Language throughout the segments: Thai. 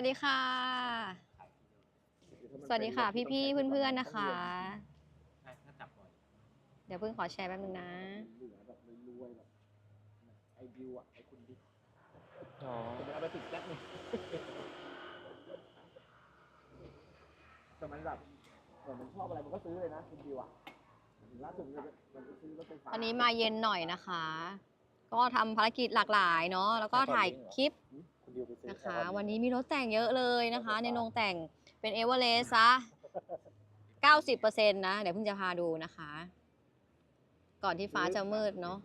วัสดีค่ะ สวัสดีค่ะ พี่ๆเพื่อนๆนะคะถ้าถ้าจับบ่อยเดี๋ยวเพิ่งขอแชร์แป๊บนึงนะ เหลือแบบรวยๆแบบไอ้บิวอะไอ้คุณดิอ๋อจะเอาไปติดแจ็คนี่แต่มันแบบเหมือนมันชอบอะไรมันก็ซื้อเลยนะคุณบิวอะล่าสุดมันมันไปซื้อรถไฟฟ้าตอนนี้มาเย็นหน่อยนะคะ ก็ทำภารกิจหลากหลายเนาะแล้วก็ถ่ายคลิป คุณบิวไปซื้อนะคะ วันนี้มีรถแต่งเยอะเลยนะคะ ในโรงแต่งเป็นเอเวอเรสต์ซะ90%นะ เดี๋ยวเพิ่งจะพาดูนะคะ ก่อนที่ฟ้าจะมืดเนาะ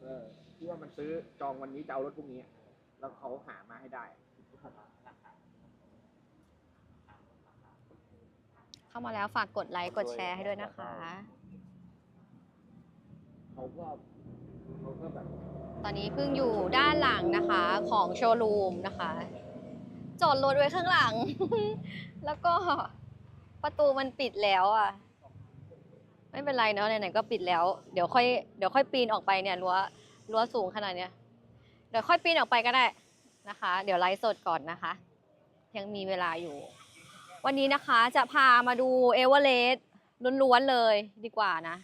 เออที่ว่ามันซื้อจองวันนี้จะเอารถพรุ่งนี้ แล้วเขาหามาให้ได้ เข้ามาแล้วฝากกดไลค์กดแชร์ให้ด้วยนะคะ เขาก็เขาก็แบบ ตอนนี้เพิ่งอยู่ด้านหลังนะคะของโชว์รูมนะคะจอดรถไว้ข้างหลัง แล้วก็ประตูมันปิดแล้วอะ ไม่เป็นไรเนาะไหนๆก็ปิดแล้ว เดี๋ยวค่อยเดี๋ยวค่อยปีนออกไปเนี่ยรั้วรั้วสูงขนาดเนี้ยเดี๋ยวค่อยปีนออกไปก็ได้นะคะ เดี๋ยวไลฟ์สดก่อนนะคะ ยังมีเวลาอยู่ วันนี้นะคะจะพามาดูเอเวอเรสต์ล้วนๆเลยดีกว่านะ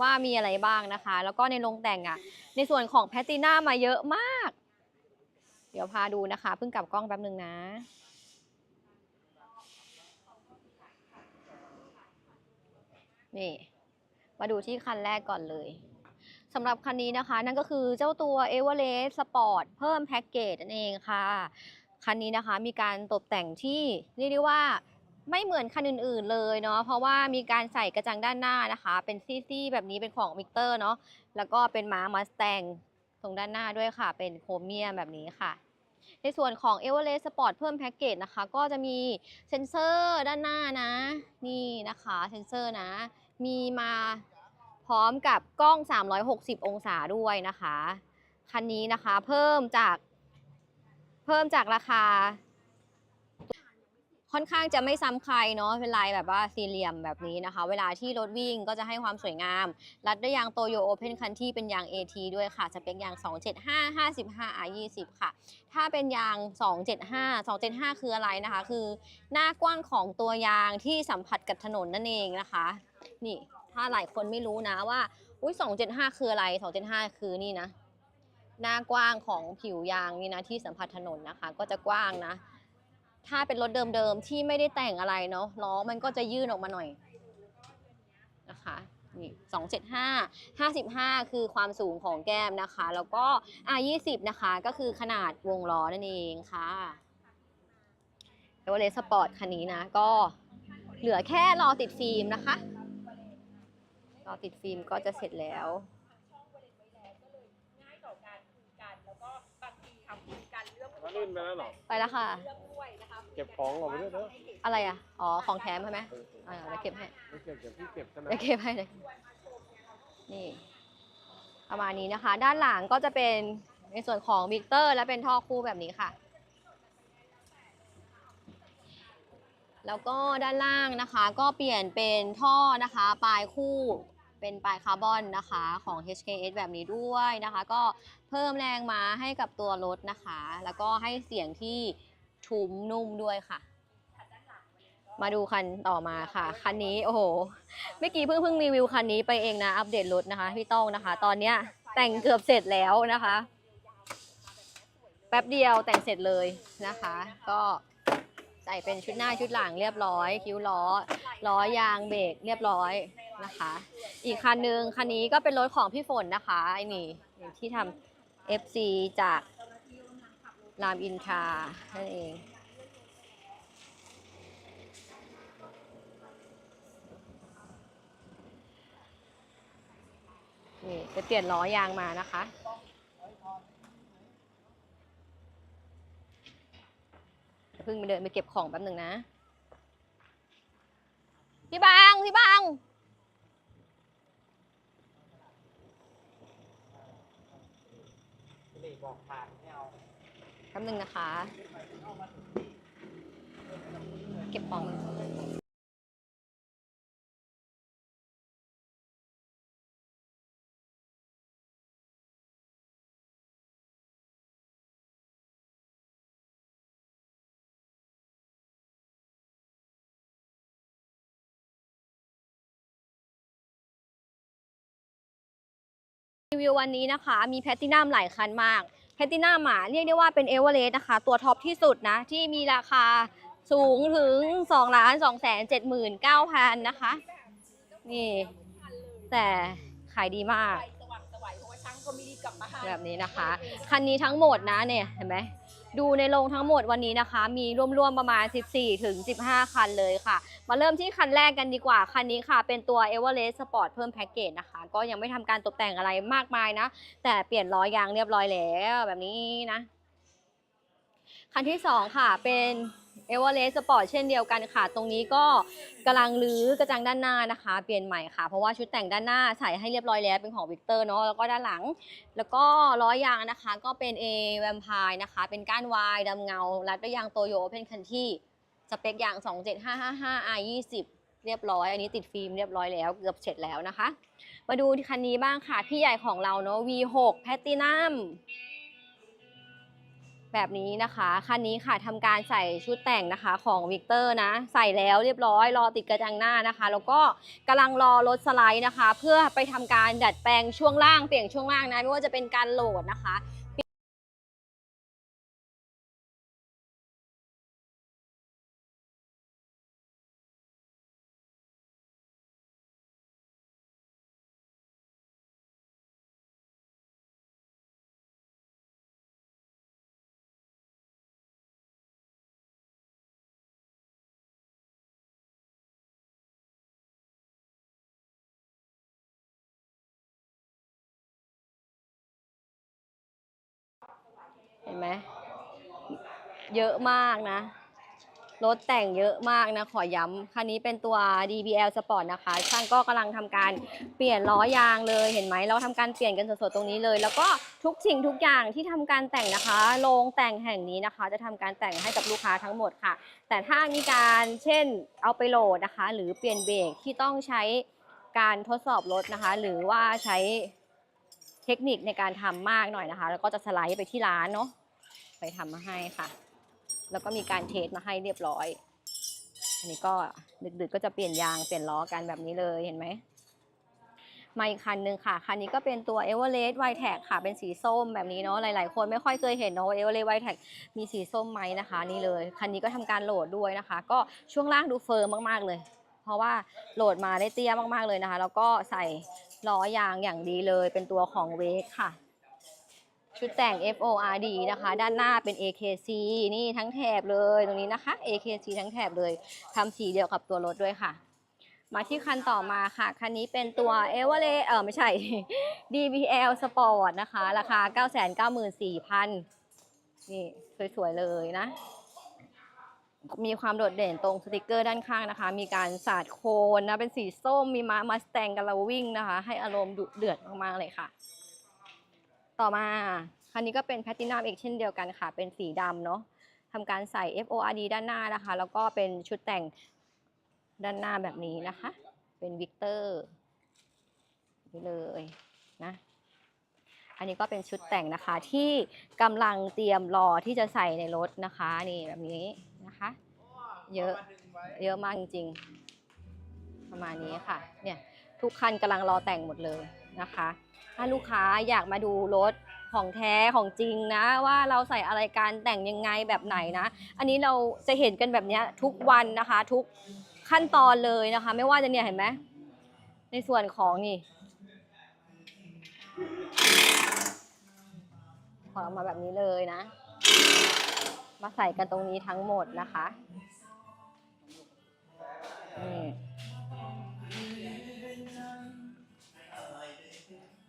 ว่ามีอะไรบ้างนะคะ แล้วก็ในโรงแต่งอะ ในส่วนของแพตติน่ามาเยอะมาก เดี๋ยวพาดูนะคะ เพิ่งกลับกล้องแป๊บนึงนะ นี่ มาดูที่คันแรกก่อนเลยสำหรับคันนี้นะคะ นั่นก็คือเจ้าตัว e v e r e s t Sport เพิ่มแพ็กเกจนั่นเองค่ะ คันนี้นะคะมีการตกแต่งที่เรียกได้ว่า ไม่เหมือนคันอื่น ๆเลยเนาะเพราะว่ามีการใส่กระจังด้านหน้านะคะ เป็นซี่ๆแบบนี้เป็นของวิกเตอร์เนาะแล้วก็เป็นม้ามาสแตงตรงด้านหน้าด้วยค่ะ เป็นโครเมียมแบบนี้ค่ะ ในส่วนของ e v e r e s t Sport เพิ่มแพ็กเกจนะคะ ก็จะมีเซ็นเซอร์ด้านหน้านะ นี่นะคะเซ็นเซอร์นะ มีมาพร้อมกับกล้อง 360 องศาด้วยนะคะ คันนี้นะคะเพิ่มจากเพิ่มจากราคา ค่อนข้างจะไม่ซ้ำใครเนาะเป็นลายแบบว่าสี่เหลี่ยมแบบนี้นะคะ เวลาที่รถวิ่งก็จะให้ความสวยงาม รัดด้วยยางโตโยโอเพนคันที่เป็นยาง AT ด้วยค่ะ สเปคยาง 275 55 R 20 ค่ะ ถ้าเป็นยาง 275 275 คืออะไรนะคะ คือหน้ากว้างของตัวยางที่สัมผัสกับถนนนั่นเองนะคะ นี่ถ้าหลายคนไม่รู้นะว่าอุ้ย275 คืออะไร 275 คือนี่นะ หน้ากว้างของผิวยางนี่นะที่สัมผัสถนนนะคะ ก็จะกว้างนะ ถ้าเป็นรถเดิมๆที่ไม่ได้แต่งอะไรเนาะล้อมันก็จะยื่นออกมาหน่อยนะคะนี่275 55คือความสูงของแก้มนะคะ แล้วก็ R20 นะคะ ก็คือขนาดวงล้อนั่นเองค่ะเอเวอเรสต์สปอร์ตคันนี้นะ ก็เหลือแค่รอติดฟิล์มนะคะ รอติดฟิล์มก็จะเสร็จแล้ว ง่ายต่อการคุยกันแล้วก็บางทีทำคุย กันเรื่องแล้วลื่นไปแล้วเหรอ ไปแล้วค่ะเรื่องด้วยนะคะเก็บของออกไปด้วยเถอะอะไรอะ อ๋อ ของแถมใช่ไหมอ่าเดี๋ยวเก็บให้ไม่เก็บเดี๋ยวพี่เก็บใช่ไหมเดี๋ยวเก็บให้เลยนี่ประมาณนี้นะคะ ด้านหลังก็จะเป็นในส่วนของวิกเตอร์และเป็นท่อคู่แบบนี้ค่ะ แล้วก็ด้านล่างนะคะ ก็เปลี่ยนเป็นท่อนะคะ ปลายคู่ เป็นปลายคาร์บอนนะคะของ HKS แบบนี้ด้วยนะคะ ก็เพิ่มแรงมาให้กับตัวรถนะคะ แล้วก็ให้เสียงที่ทุ้มนุ่มด้วยค่ะ มาดูคันต่อมาค่ะ คันนี้โอ้โหเมื่อกี้เพิ่งเพิ่งรีวิวคันนี้ไปเองนะอัปเดตรถนะคะพี่ต้องนะคะ ตอนเนี้ยแต่งเกือบเสร็จแล้วนะคะ แป๊บเดียวแต่งเสร็จเลยนะคะ ก็ใส่เป็นชุดหน้าชุดหลังเรียบร้อย คิ้วล้อล้อยางเบรกเรียบร้อยนะคะ อีกคันหนึ่งคันนี้ก็เป็นรถของพี่ฝนนะคะไอ้นี่ที่ทำ FC จากรามอินทรานั่นเองนี่ไปเปลี่ยนล้อยางมานะคะ เพิ่งไปเดินไปเก็บของแป๊บหนึ่งนะ พี่บาง พี่บาง บอกผ่านไม่เอาแป๊บหนึ่งนะคะ เก็บของ รีวิววันนี้นะคะมีแพตตินัมหลายคันมากแพตตินัมอะเรียกได้ว่าเป็นเอเวอเรสต์นะคะ ตัวท็อปที่สุดนะ ที่มีราคาสูงถึง2ล้าน2แสน7 9 0 0 0นะคะ นี่ แต่ขายดีมากไฟสว่างสวัยเพราะว่าช่างก็ไม่รีบกลับมาให้แบบนี้นะคะ คันนี้ทั้งหมดนะเนี่ย เห็นไหม ดูในโรงทั้งหมดวันนี้นะคะ มีร่วมๆประมาณ 14 ถึง 15 คันเลยค่ะ มาเริ่มที่คันแรกกันดีกว่า คันนี้ค่ะ เป็นตัว e v e r e s t Sport เพิ่มแพ็กเกจนะคะ ก็ยังไม่ทำการตกแต่งอะไรมากมายนะ แต่เปลี่ยนล้อยางเรียบร้อยแล้วแบบนี้นะ คันที่ 2 ค่ะเป็น e v e r e s t Sport เช่นเดียวกันค่ะ ตรงนี้ก็กำลังรื้อกระจังด้านหน้านะคะ เปลี่ยนใหม่ค่ะ เพราะว่าชุดแต่งด้านหน้าใส่ให้เรียบร้อยแล้วเป็นของวิกเตอร์เนาะ แล้วก็ด้านหลัง แล้วก็ล้อยางนะคะ ก็เป็น A v a m p i r e นะคะ เป็นก้านวายดำเงา รัดด้วยยางโตโยโอเพนคันที่สเปคยาง 27555 R 20เรียบร้อย อันนี้ติดฟิล์มเรียบร้อยแล้ว เกือบเสร็จแล้วนะคะ มาดูคันนี้บ้างค่ะ พี่ใหญ่ของเราเนาะ V6 Platinum แบบนี้นะคะคันนี้ค่ะทำการใส่ชุดแต่งนะคะของวิกเตอร์นะ ใส่แล้วเรียบร้อยรอติดกระจังหน้านะคะ แล้วก็กำลังรอรถสไลด์นะคะ เพื่อไปทำการดัดแปลงช่วงล่างเปลี่ยนช่วงล่างนะไม่ว่าจะเป็นการโหลดนะคะ ห็นไหมเยอะมากนะ รถแต่งเยอะมากนะ ขอย้ำคันนี้เป็นตัว DBL Sport นะคะ ช่างก็กำลังทำการเปลี่ยนล้อยางเลย เห็นไหม เราทำการเปลี่ยนกันสดๆตรงนี้เลย แล้วก็ทุกสิ่งทุกอย่างที่ทำการแต่งนะคะ โรงแต่งแห่งนี้นะคะ จะทำการแต่งให้กับลูกค้าทั้งหมดค่ะ แต่ถ้ามีการเช่นเอาไปโหลดนะคะ หรือเปลี่ยนเบรกที่ต้องใช้การทดสอบรถนะคะ หรือว่าใช้เทคนิคในการทำมากหน่อยนะคะ แล้วก็จะสไลด์ไปที่ร้านเนาะ ไปทำมาให้ค่ะ แล้วก็มีการเทสมาให้เรียบร้อย อันนี้ก็ดึกๆก็จะเปลี่ยนยางเปลี่ยนล้อกันแบบนี้เลยเห็นไหมมาอีกคันหนึ่งค่ะ คันนี้ก็เป็นตัว e v e r e s t w i t e c ค่ะ เป็นสีส้มแบบนี้เนาะ หลาย ๆ คนไม่ค่อยเคยเห็นเนาะ e v e r e s t w i t e c มีสีส้มไหมนะคะ นี่เลย คันนี้ก็ทำการโหลดด้วยนะคะ ก็ช่วงล่างดูเฟิร์มมาก ๆ เลย เพราะว่าโหลดมาได้เตี้ยมาก ๆ เลยนะคะ แล้วก็ใส่ล้อยางอย่างดีเลย เป็นตัวของเวกค่ะ ชุดแต่ง FORD นะคะ ด้านหน้าเป็น AKC นี่ทั้งแถบเลยตรงนี้นะคะ AKC ทั้งแถบเลยทำสีเดียวกับตัวรถด้วยค่ะ มาที่คันต่อมาค่ะ คันนี้เป็นตัว e v e r e เออไม่ใช่ DBL Sport นะคะ ราคา 994,000 นี่สวย ๆ เลยนะ มีความโดดเด่นตรงสติกเกอร์ด้านข้างนะคะ มีการสาดโคนนะ เป็นสีส้มมีม้ามาสแตงกับเราวิ่งนะคะ ให้อารมณ์ดุเดือดมากๆเลยค่ะ ต่อมาคันนี้ก็เป็นแพ t ตินัมเอกเช่นเดียวกันค่ะ เป็นสีดำเนาะทำการใส่ FORD ด้านหน้านะคะ แล้วก็เป็นชุดแต่งด้านหน้าแบบนี้นะคะ เป็นวิกเตอร์นี่เลยนะ อันนี้ก็เป็นชุดแต่งนะคะที่กำลังเตรียมรอที่จะใส่ในรถนะคะนี่แบบนี้นะคะ เยอะเยอะมากจริงๆ ประมาณนี้ค่ะ เนี่ยทุกคันกำลังรอแต่งหมดเลยนะคะ ถ้าลูกค้าอยากมาดูรถของแท้ของจริงนะ ว่าเราใส่อะไรการแต่งยังไงแบบไหนนะ อันนี้เราจะเห็นกันแบบนี้ทุกวันนะคะ ทุกขั้นตอนเลยนะคะ ไม่ว่าจะเนี่ยเห็นไหมในส่วนของนี่ถอออกมาแบบนี้เลยนะ มาใส่กันตรงนี้ทั้งหมดนะคะนี่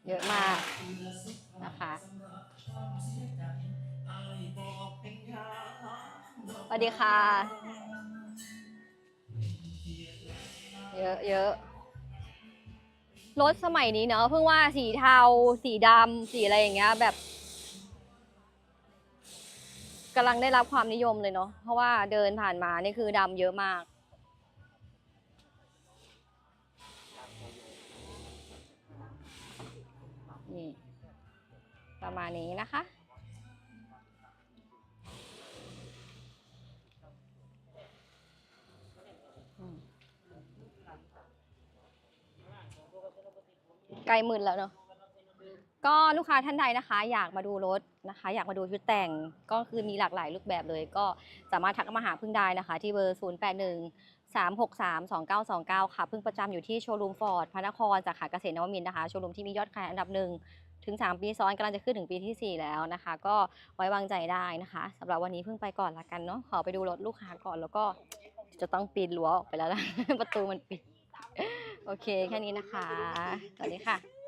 เยอะมากนะคะสวัสดีค่ะ เยอะเยอะรถสมัยนี้เนอะเพิ่งว่าสีเทา สีดำสีอะไรอย่างเงี้ยแบบกำลังได้รับความนิยมเลยเนาะเพราะว่าเดินผ่านมานี่คือดำเยอะมาก นี่ ประมาณนี้นะคะใกลหมื่นแล้วเนาะก็ลูกค้าท่านใดนะคะ อยากมาดูรถนะคะ อยากมาดูชุดแต่งก็คือมีหลากหลายรูปแบบเลย ก็สามารถทักมาหาพึ่งได้นะคะ ที่เบอร์ 0 8 1 3 6 3 2 9 2 9 ค่ะ เพิ่งประจำอยู่ที่โชว์รูมฟอร์ดพระนครสาขาเกษตรนวมินทร์นะคะ โชว์รูมที่มียอดขายอันดับหนึ่งถึง 3 ปีซ้อนกำลังจะขึ้นถึงปีทีสี่ 4 แล้วนะคะ ก็ไว้วางใจได้นะคะสำหรับวันนี้เพิ่งไปก่อนละกันเนาะขอไปดูรถลูกค้าก่อนแล้วก็จะต้องปีนรั้วออกไปแล้วละ ประตูมันปิด โอเค แค่นี้นะคะ สวัสดีค่ะ